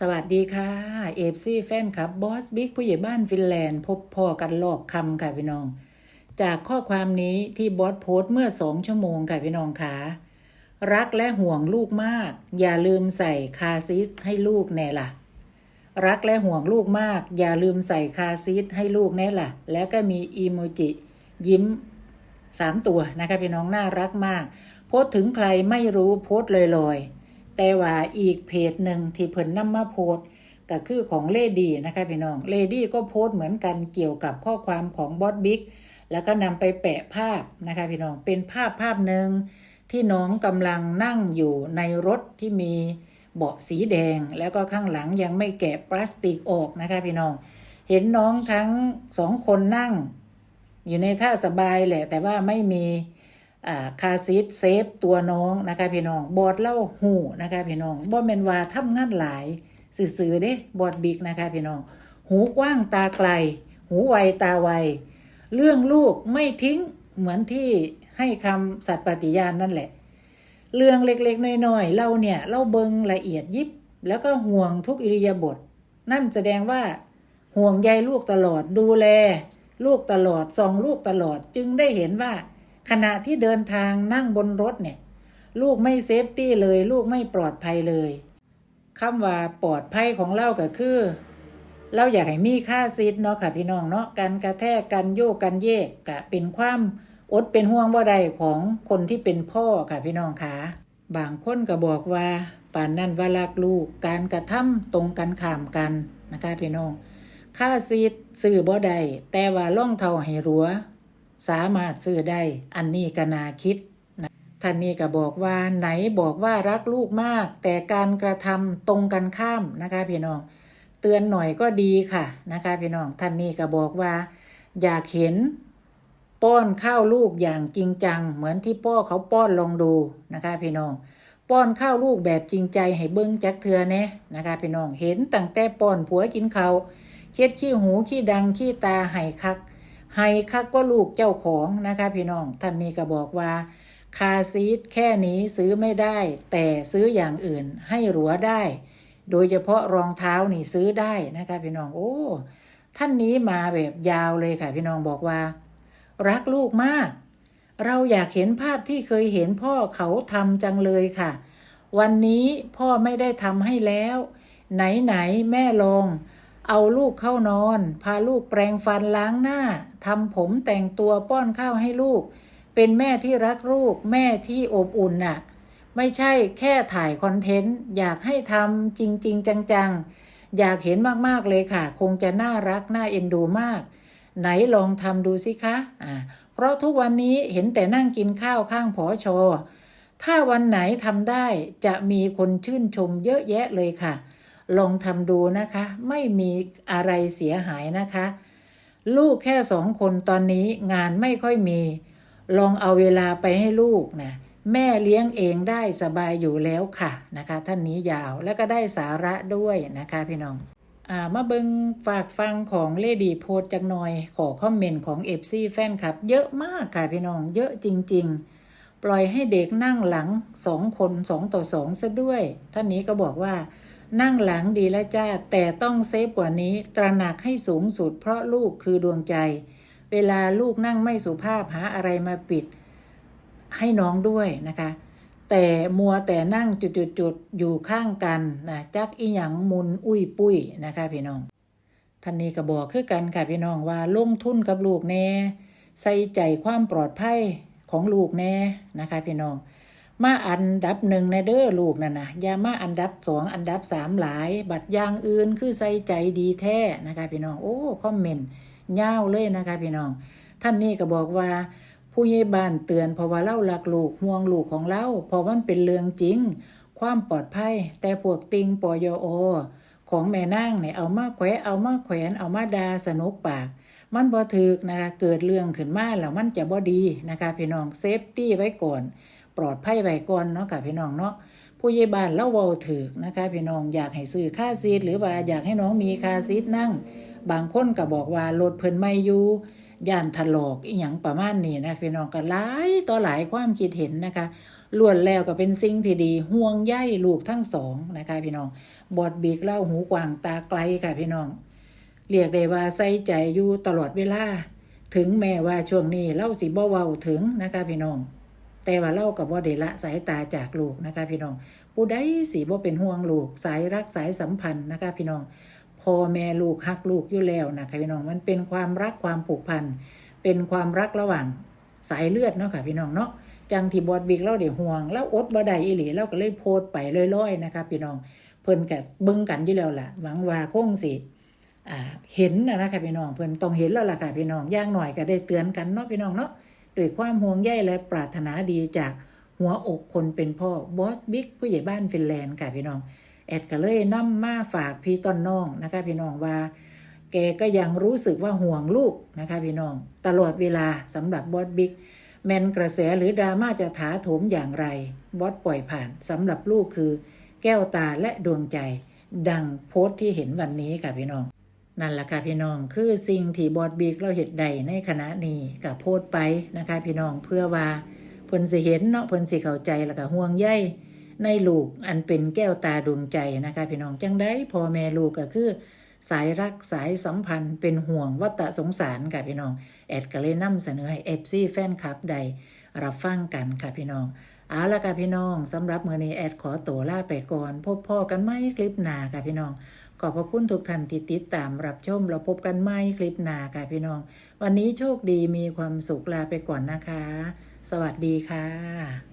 สวัสดีค่ะเอฟซีแฟนครับบอสบิ๊กผู้ใหญ่บ้านฟินแลนด์ พบพ่อกันรอบคำค่ะพี่น้อง จากข้อความนี้ที่บอสโพสต์เมื่อสองชั่วโมงค่ะพี่น้องค่ะรักและห่วงลูกมาก อย่าลืมใส่คาซีทให้ลูกแน่ล่ะ รักและห่วงลูกมาก อย่าลืมใส่คาซีทให้ลูกแน่ล่ะ แล้วก็มีอีโมจิ ยิ้มสามตัวนะคะพี่น้องน่ารักมาก โพสถึงใครไม่รู้โพสลอยๆ แต่ว่าอีกเพจหนึ่งที่เพิ่นนำมาโพสก็คือของเลดี้นะคะพี่น้องเลดี้ก็โพสเหมือนกันเกี่ยวกับข้อความของบอสบิ๊กแล้วก็นำไปแปะภาพนะคะพี่น้องเป็นภาพภาพหนึ่งที่น้องกำลังนั่งอยู่ในรถที่มีเบาะสีแดง แล้วก็ข้างหลังยังไม่แกะพลาสติกออกนะคะพี่น้อง เห็นน้องทั้งสองคนนั่ง อยู่ในท่าสบายแหละ แต่ว่าไม่มี คาซีทเซฟตัวน้องนะคะพี่น้อง บอดเล่าหูนะคะพี่น้องบ่แมนว่าทำงานหลายสื่อๆเด้บอดบิ๊กนะคะพี่น้อง หูกว้างตาไกล หูไวตาไว เรื่องลูกไม่ทิ้งเหมือนที่ให้คำสัตย์ปฏิญาณนั่นแหละ เรื่องเล็กๆน้อยๆเราเนี่ยเล่าเบิงละเอียดยิบ แล้วก็ห่วงทุกอิริยาบถนั่นแสดงว่าห่วงใยลูกตลอดดูแล ลูกตลอดส่องลูกตลอดจึงได้เห็นว่า ขณะที่เดินทางนั่งบนรถเนี่ย ลูกไม่เซฟตี้เลย ลูกไม่ปลอดภัยเลยคำว่าปลอดภัยของเราก็คือเราอยากให้มีค่าซีดเนาะค่ะพี่น้องเนาะการกระแทกกันโยกกันเยกกะเป็นความอดเป็นห่วงบ่ใดของคนที่เป็นพ่อค่ะพี่น้องค่ะบางคนก็บอกว่าป่านนั้นว่ารักลูกการกระทำตรงกันข้ามกันนะคะพี่น้องค่าซีดซื้อบ่ได้แต่ว่าล่องเท่าให้รัว สามารถซื้อได้ อันนี้ก็นาคิดนะท่านนี้ก็บอกว่าไหนบอกว่ารักลูกมาก แต่การกระทำตรงกันข้ามนะคะพี่น้อง เตือนหน่อยก็ดีค่ะนะคะพี่น้องท่านนี้ก็บอกว่า อยากเห็น ป้อนข้าวลูกอย่างจริงจัง เหมือนที่พ่อเขาป้อนลองดูนะคะพี่น้อง ป้อนข้าวลูกแบบจริงใจให้เบิ้งจักเทือแน่นะคะพี่น้องเห็นตั้งแต่ป้อนผัวกินเขาเค็ดขี้หูขี้ดังขี้ตาไห้คัก ไห้คักก็ลูกเจ้าของนะคะพี่น้องท่านนี้ก็บอกว่าคาซีทแค่นี้ซื้อไม่ได้ แต่ซื้ออย่างอื่นให้หรัวได้ โดยเฉพาะรองเท้านี่ซื้อได้นะคะพี่น้องโอ้ท่านนี้มาแบบยาวเลยค่ะ พี่น้องบอกว่า รักลูกมาก เราอยากเห็นภาพที่เคยเห็นพ่อเขาทำจังเลยค่ะ วันนี้พ่อไม่ได้ทำให้แล้ว ไหนไหนแม่ลอง เอาลูกเข้านอน พาลูกแปรงฟันล้างหน้าทำผมแต่งตัวป้อนข้าวให้ลูก เป็นแม่ที่รักลูก แม่ที่อบอุ่นน่ะ ไม่ใช่แค่ถ่ายคอนเทนต์อยากให้ทำจริง ๆ จังๆ อยากเห็นมากๆเลยค่ะ คงจะน่ารักน่าเอ็นดูมาก ไหนลองทำดูสิคะอ่าเพราะทุกวันนี้เห็นแต่นั่งกินข้าวข้างผอชอถ้าวันไหนทำได้จะมีคนชื่นชมเยอะแยะเลยค่ะ ลองทำดูนะคะ ไม่มีอะไรเสียหายนะคะ ลูกแค่สองคนตอนนี้งานไม่ค่อยมี ลองเอาเวลาไปให้ลูกนะแม่เลี้ยงเองได้สบายอยู่แล้วค่ะนะคะ ท่านนี้ยาวแล้วก็ได้สาระด้วยนะคะพี่น้องอ่ามาเบิงฝากฟังของเลดี้โพสจักหน่อย ขอคอมเมนต์ของเอฟซีแฟนครับ เยอะมากค่ะพี่น้องเยอะจริง ๆ ปล่อยให้เด็กนั่งหลังสองคนสองต่อสองซะด้วย ท่านนี้ก็บอกว่า นั่งหลังดีแล้วจ้า แต่ต้องเซฟกว่านี้ ตระหนักให้สูงสุด เพราะลูกคือดวงใจ เวลาลูกนั่งไม่สุภาพหาอะไรมาปิด ให้น้องด้วยนะคะ แต่มัวแต่นั่งจุดๆๆอยู่ข้างกันนะจักอีหยังมุนอุ้ยปุ้ยนะคะพี่น้องท่านนี้ก็บอกคือกันค่ะพี่น้องว่าลงทุนกับลูกแน่ใส่ใจความปลอดภัยของลูกแน่นะคะพี่น้อง มาอันดับหนึ่งในเด้อลูกนั่นนะอย่ามาอันดับสองอันดับสามหลาย บัตรย่างอื่นคือใส่ใจดีแท้นะคะพี่น้องโอ้คอมเมนต์ยาวเลยนะคะพี่น้อง ท่านนี้ก็บอกว่า ผู้ใหญ่บ้านเตือนเพราะว่าเล่ารักลูกห่วงลูกของเราเพราะมันเป็นเรื่องจริง ความปลอดภัย แต่พวกติงปอยโอของแม่นางเนี่ยเอามาแขวเอามาแขวนเอามาดาสนุกปากมันบ่ถึกนะคะเกิดเรื่องขึ้นมาแล้วมันจะบ่ดีนะคะพี่น้องเซฟตี้ไว้ก่อน ปลอดภัยไว้ก่อนเนาะค่ะพี่น้องเนาะผู้ใหญ่บ้านเล่าเว้าถึกนะคะพี่น้องอยากให้ซื้อค่าซีทหรือว่าอยากให้น้องมีค่าซีทนั่ง บางคนก็บอกว่ารถเพิ่นไม่อยู่ย่านถลอกอีหยังประมาณนี้นะพี่น้องก็หลายต่อหลายความคิดเห็นนะคะล้วนแล้วก็เป็นสิ่งที่ดีห่วงใยลูกทั้งสองนะคะพี่น้องบอดบีกเล่าหูกวางตาไกลค่ะพี่น้อง เรียกได้ว่าใส่ใจอยู่ตลอดเวลา ถึงแม้ว่าช่วงนี้เล่าสิบ่เว้าถึงนะคะพี่น้อง แต่ว่าเล่ากับว่าเดละสายตาจากลูกนะคะพี่น้องผู้ใดสิบ่เป็นห่วงลูก สายรักสายสัมพันธ์นะคะพี่น้องพ่อแม่ลูกฮักลูกอยู่แล้วนะคะพี่น้องมันเป็นความรักความผูกพันเป็นความรักระหว่างสายเลือดเนาะค่ะพี่น้องเนาะจังที่บอดบิกเล่าเดี๋ยวห่วง แล้วอดบ่ได้อีหลีเล่าก็เลยโพสต์ไปลอยๆนะคะพี่น้องเพิ่นก็เบิ่งกันอยู่แล้วล่ะหวังว่าคงสิเห็นนะนะคะพี่น้องเพิ่นต้องเห็นแล้วล่ะค่ะพี่น้องย่างหน่อยก็ได้เตือนกันเนาะพี่น้องเนาะ ด้วยความห่วงใยและปรารถนาดีจากหัวอกคนเป็นพ่อบอสบิ๊กผู้ใหญ่บ้านฟินแลนด์ค่ะพี่น้อง แอดก็เลยนำมาฝากพี่ต้นน้องนะคะพี่น้องว่า แกก็ยังรู้สึกว่าห่วงลูกนะคะพี่น้อง ตลอดเวลาสำหรับบอสบิ๊กแมนกระแสหรือดราม่าจะถาโถมอย่างไร บอสปล่อยผ่านสำหรับลูกคือ แก้วตาและดวงใจ ดังโพสต์ที่เห็นวันนี้ค่ะพี่น้อง นั่นแหละค่ะพี่น้องคือสิ่งที่บอสบิ๊กเราเห็ดใดในขณะนี้กับโพสต์ไปนะคะพี่น้องเพื่อว่าเพิ่นสิเห็นเนาะเพิ่นสิเข้าใจแล้วก็ห่วงใยในลูกอันเป็นแก้วตาดวงใจนะคะพี่น้องจังได้พ่อแม่ลูกก็คือ สายรักสายสัมพันธ์เป็นห่วงวัตสงสารค่ะพี่น้องแอดก็เลยนำเสนอให้เอฟซีแฟนคลับใดรับฟังกันค่ะพี่น้องเอาละค่ะพี่น้องสำหรับมื้อนี้แอดขอตัวลาไปก่อน พบพ่อกันไหมคลิปหน้าค่ะพี่น้อง ขอบพระคุณทุกท่านที่ติดตามรับชมเราพบกันใหม่คลิปหน้าค่ะพี่น้อง วันนี้โชคดีมีความสุขลาไปก่อนนะคะ สวัสดีค่ะ